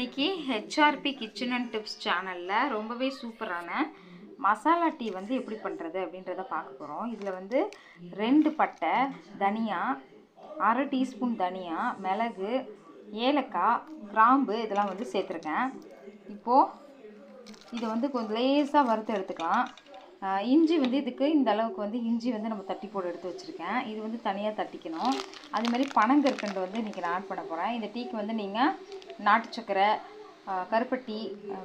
இன்றைக்கி ஹெச்ஆர்பி kitchen and tips சேனலில் ரொம்பவே சூப்பரான மசாலா டீ வந்து எப்படி பண்ணுறது அப்படின்றத பார்க்க போகிறோம் இதில் வந்து ரெண்டு பட்டை தனியா அரை டீஸ்பூன் தனியா மிளகு ஏலக்காய் கிராம்பு இதெல்லாம் வந்து சேர்த்துருக்கேன். இப்போது இதை வந்து கொஞ்சம் லேசாக வறுத்து எடுத்துக்கலாம். இஞ்சி வந்து இதுக்கு இந்த அளவுக்கு வந்து இஞ்சி வந்து நம்ம தட்டி போட்டு எடுத்து வச்சுருக்கேன். இது வந்து தனியாக தட்டிக்கணும். அது மாதிரி பனங்கற்கண்டு வந்து இன்றைக்கி நான் ஆட் பண்ண போகிறேன் இந்த டீக்கு வந்து நீங்கள் நாட்டு சக்கரை கருப்பட்டி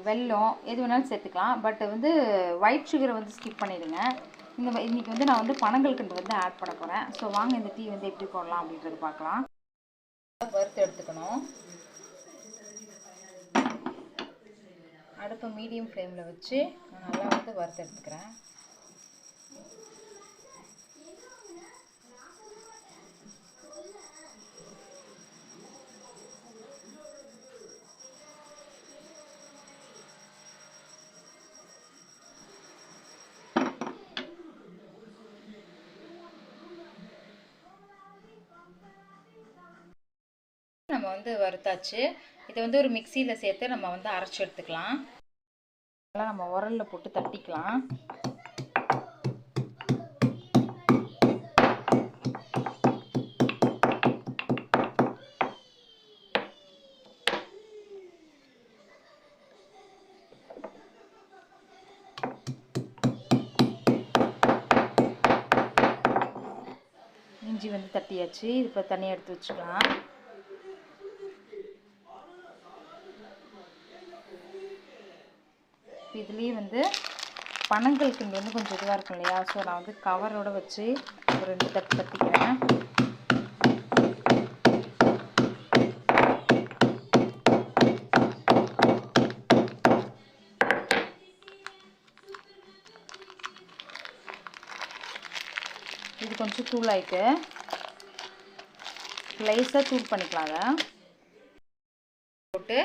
வெல்லம் எது வேணாலும் சேர்த்துக்கலாம். பட் வந்து ஒயிட் சுகரை வந்து ஸ்கிப் பண்ணிடுங்க. இந்த இன்றைக்கி வந்து நான் வந்து பனங்கற்கண்டு வந்து ஆட் பண்ண போகிறேன் ஸோ வாங்க இந்த டீ வந்து எப்படி போடலாம் அப்படின்றது பார்க்கலாம். வறுத்து எடுத்துக்கணும். அடுப்பை மீடியம் ஃப்ளேமில் வச்சு நல்லா வந்து வறுத்து எடுத்துக்கிறேன். நம்ம வந்து வறுத்தாச்சு. இதை வந்து ஒரு மிக்சியில் சேர்த்து நம்ம வந்து அரைச்சி எடுத்துக்கலாம். நல்லா நம்ம உரலில் போட்டு தட்டிக்கலாம். இஞ்சி வந்து தட்டியாச்சு. இது இப்போ தனியாக எடுத்து வச்சுக்கலாம். இதுலேயே வந்து பனங்கல்கண்டு வந்து கொஞ்சம் இதுவாக இருக்கும் இல்லையா? ஸோ நான் வந்து கவரோட வச்சு ஒரு ரெண்டு தட்டு தட்டிக்கிறேன். இது கொஞ்சம் தூள் ஆயிட்டு லைஸாக தூள் பண்ணிக்கலாம் அதை. போட்டு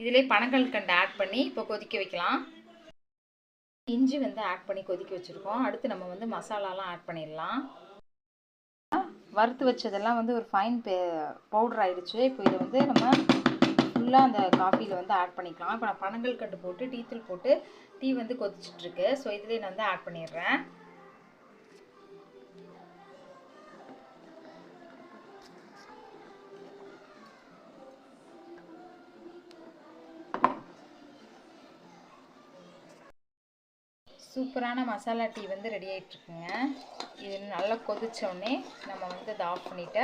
இதிலே பனங்கல்கண்டு ஆட் பண்ணி இப்போ கொதிக்க வைக்கலாம். இஞ்சி வந்து ஆட் பண்ணி கொதிக்க வச்சுருக்கோம். அடுத்து நம்ம வந்து மசாலாலாம் ஆட் பண்ணிடலாம். வறுத்து வச்சதெல்லாம் வந்து ஒரு ஃபைன் பே பவுடர் ஆகிடுச்சு இப்போ இதை வந்து நம்ம ஃபுல்லாக அந்த காஃபியில் வந்து ஆட் பண்ணிக்கலாம். இப்போ நான் பனங்கல்கண்டு போட்டு டீ தூள் போட்டு டீ வந்து கொதிச்சிட்ருக்கு ஸோ இதுலேயே நான் வந்து ஆட் பண்ணிடுறேன். சூப்பரான மசாலா டீ வந்து ரெடி ஆகிட்ருக்குங்க இது நல்லா கொதித்தோடனே நம்ம வந்து இதை ஆஃப் பண்ணிவிட்டு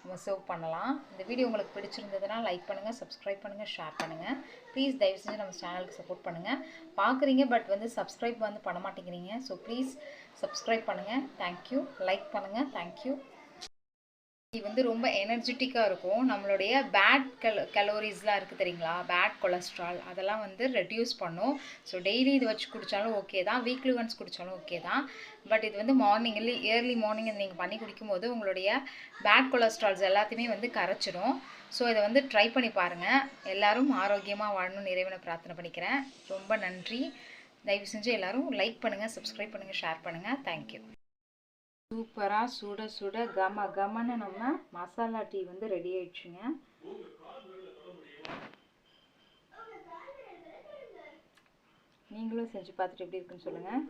நம்ம சர்வ் பண்ணலாம். இந்த வீடியோ உங்களுக்கு பிடிச்சிருந்ததுன்னா லைக் பண்ணுங்கள் சப்ஸ்கிரைப் பண்ணுங்கள் ஷேர் பண்ணுங்கள் ப்ளீஸ் தயவு செஞ்சு நம்ம சேனலுக்கு சப்போர்ட் பண்ணுங்கள் பார்க்குறீங்க பட் வந்து சப்ஸ்கிரைப் வந்து பண்ண மாட்டேங்கிறீங்க. ஸோ ப்ளீஸ் சப்ஸ்கிரைப் பண்ணுங்கள் தேங்க்யூ லைக் பண்ணுங்கள் தேங்க்யூ இது வந்து ரொம்ப எனர்ஜெட்டிக்காக இருக்கும். நம்மளுடைய பேட் கல் கலோரிஸ்லாம் இருக்குது தெரியுங்களா? பேட் கொலஸ்ட்ரால் அதெல்லாம் வந்து ரெடியூஸ் பண்ணும். ஸோ டெய்லி இது வச்சு குடித்தாலும் ஓகே தான். வீக்லி ஒன்ஸ் குடித்தாலும் ஓகே தான். பட் இது வந்து மார்னிங் இல்லை மார்னிங் மார்னிங் நீங்கள் பண்ணி குடிக்கும்போது உங்களுடைய பேட் கொலஸ்ட்ரால்ஸ் எல்லாத்தையுமே வந்து கரைச்சிடும். ஸோ இதை வந்து ட்ரை பண்ணி பாருங்கள் எல்லாரும் ஆரோக்கியமாக வாழணும்னு இறைவனை பிரார்த்தனை பண்ணிக்கிறேன். ரொம்ப நன்றி. தயவு செஞ்சு எல்லோரும் லைக் பண்ணுங்கள் சப்ஸ்கிரைப் பண்ணுங்கள் ஷேர் பண்ணுங்கள் தேங்க்யூ சூப்பராக சுட சுட கம கமன்னு நம்ம மசாலா டீ வந்து ரெடி ஆயிடுச்சுங்க. நீங்களும் செஞ்சு பார்த்துட்டு எப்படி இருக்குன்னு சொல்லுங்கள்